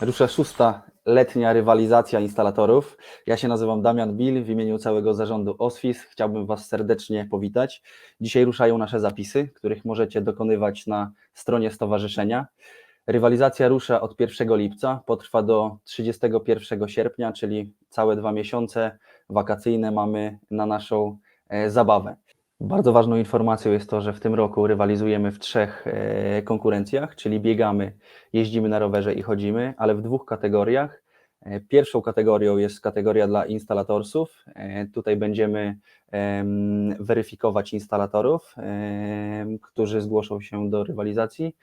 Rusza szósta letnia rywalizacja instalatorów. Ja się nazywam Damian Bil w imieniu całego zarządu OSFIS. Chciałbym Was serdecznie powitać. Dzisiaj ruszają nasze zapisy, których możecie dokonywać na stronie stowarzyszenia. Rywalizacja rusza od 1 lipca, potrwa do 31 sierpnia, czyli całe dwa miesiące wakacyjne mamy na naszą e, zabawę. Bardzo ważną informacją jest to, że w tym roku rywalizujemy w trzech e, konkurencjach, czyli biegamy, jeździmy na rowerze i chodzimy, ale w dwóch kategoriach. E, Pierwszą kategorią jest kategoria dla instalatorsów. E, Tutaj będziemy em, weryfikować instalatorów, którzy zgłoszą się do rywalizacji.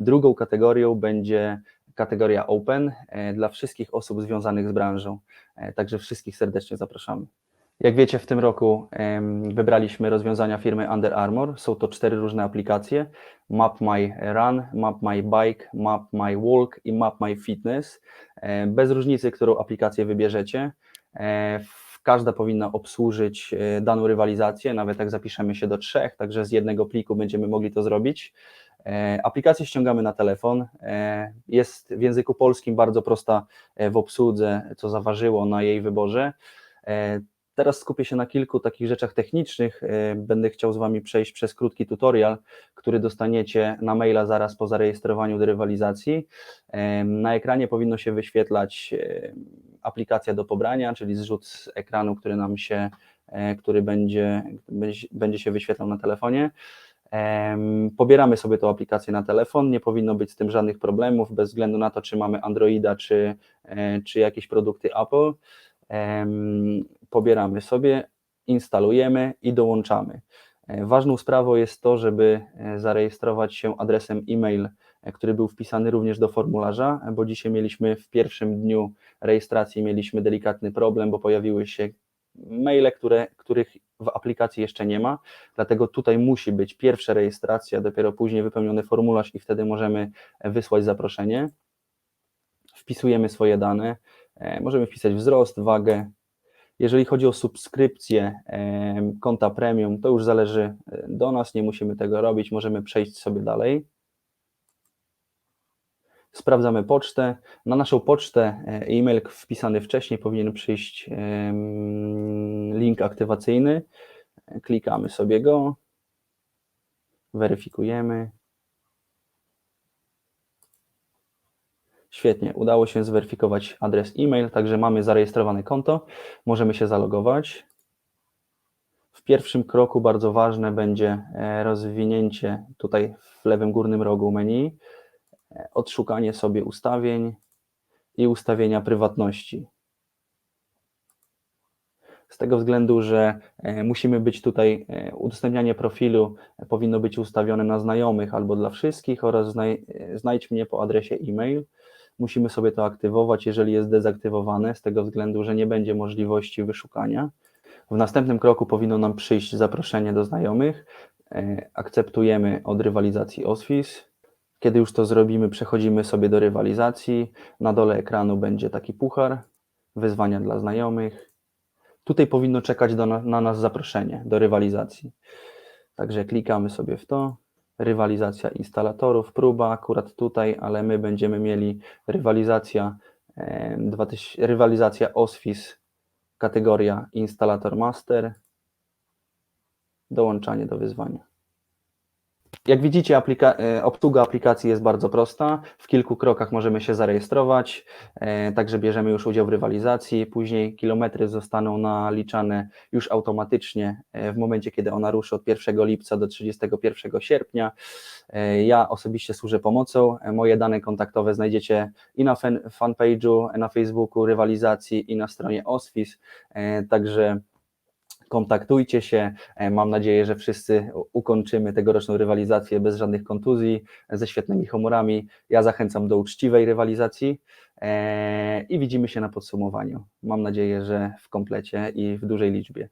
Drugą kategorią będzie kategoria Open dla wszystkich osób związanych z branżą. Także wszystkich serdecznie zapraszamy. Jak wiecie, w tym roku wybraliśmy rozwiązania firmy Under Armour. Są to cztery różne aplikacje: Map My Run, Map My Bike, Map My Walk i Map My Fitness. Bez różnicy, którą aplikację wybierzecie, e, każda powinna obsłużyć e, daną rywalizację, nawet jak zapiszemy się do trzech, także z jednego pliku będziemy mogli to zrobić. E, Aplikację ściągamy na telefon. Jest w języku polskim bardzo prosta w obsłudze, co zaważyło na jej wyborze. Teraz skupię się na kilku takich rzeczach technicznych. E, Będę chciał z Wami przejść przez krótki tutorial, który dostaniecie na maila zaraz po zarejestrowaniu do rywalizacji. E, Na ekranie powinno się wyświetlać e, aplikacja do pobrania, czyli zrzut z ekranu, który nam się, który będzie, będzie- się wyświetlał na telefonie. Pobieramy sobie tą aplikację na telefon, nie powinno być z tym żadnych problemów, bez względu na to, czy mamy Androida, czy, czy jakieś produkty Apple. Pobieramy sobie, instalujemy i dołączamy. E, Ważną sprawą jest to, żeby e, zarejestrować się adresem e-mail, e, który był wpisany również do formularza, bo dzisiaj mieliśmy w pierwszym dniu rejestracji mieliśmy delikatny problem, bo pojawiły się maile, które, których w aplikacji jeszcze nie ma, dlatego tutaj musi być pierwsza rejestracja, dopiero później wypełniony formularz i wtedy możemy wysłać zaproszenie. Wpisujemy swoje dane, możemy wpisać wzrost, wagę. Jeżeli chodzi o subskrypcję konta premium, to już zależy e, do nas, nie musimy tego robić, możemy przejść sobie dalej. Sprawdzamy pocztę. Na naszą pocztę e, e-mail wpisany wcześniej powinien przyjść link aktywacyjny. Klikamy sobie go, weryfikujemy. Świetnie, udało się zweryfikować adres e-mail, także mamy zarejestrowane konto, możemy się zalogować. W pierwszym kroku bardzo ważne będzie e, rozwinięcie tutaj w lewym górnym rogu menu, e, odszukanie sobie ustawień i ustawienia prywatności. Z tego względu, że e, musimy być tutaj, udostępnianie profilu powinno być ustawione na znajomych albo dla wszystkich oraz znaj, znajdź mnie po adresie e-mail. Musimy sobie to aktywować, jeżeli jest dezaktywowane, z tego względu, że nie będzie możliwości wyszukania. W następnym kroku powinno nam przyjść zaproszenie do znajomych. E, Akceptujemy od rywalizacji OSFIS. Kiedy już to zrobimy, przechodzimy sobie do rywalizacji. Na dole ekranu będzie taki puchar, wyzwania dla znajomych. Tutaj powinno czekać do, na, na nas zaproszenie do rywalizacji. Także klikamy sobie w to. Rywalizacja instalatorów, próba akurat tutaj, ale my będziemy mieli rywalizacja, 2000, rywalizacja OSFIS, kategoria instalator master, dołączanie do wyzwania. Jak widzicie, aplika- e, obsługa aplikacji jest bardzo prosta. W kilku krokach możemy się zarejestrować, e, także bierzemy już udział w rywalizacji. Później kilometry zostaną naliczane już automatycznie e, w momencie, kiedy ona ruszy od 1 lipca do 31 sierpnia. Ja osobiście służę pomocą. Moje dane kontaktowe znajdziecie i na fan- fanpage'u, na Facebooku rywalizacji, i na stronie OSFIS. Także kontaktujcie się. E, Mam nadzieję, że wszyscy ukończymy tegoroczną rywalizację bez żadnych kontuzji, ze świetnymi humorami. Ja zachęcam do uczciwej rywalizacji e, i widzimy się na podsumowaniu. Mam nadzieję, że w komplecie i w dużej liczbie.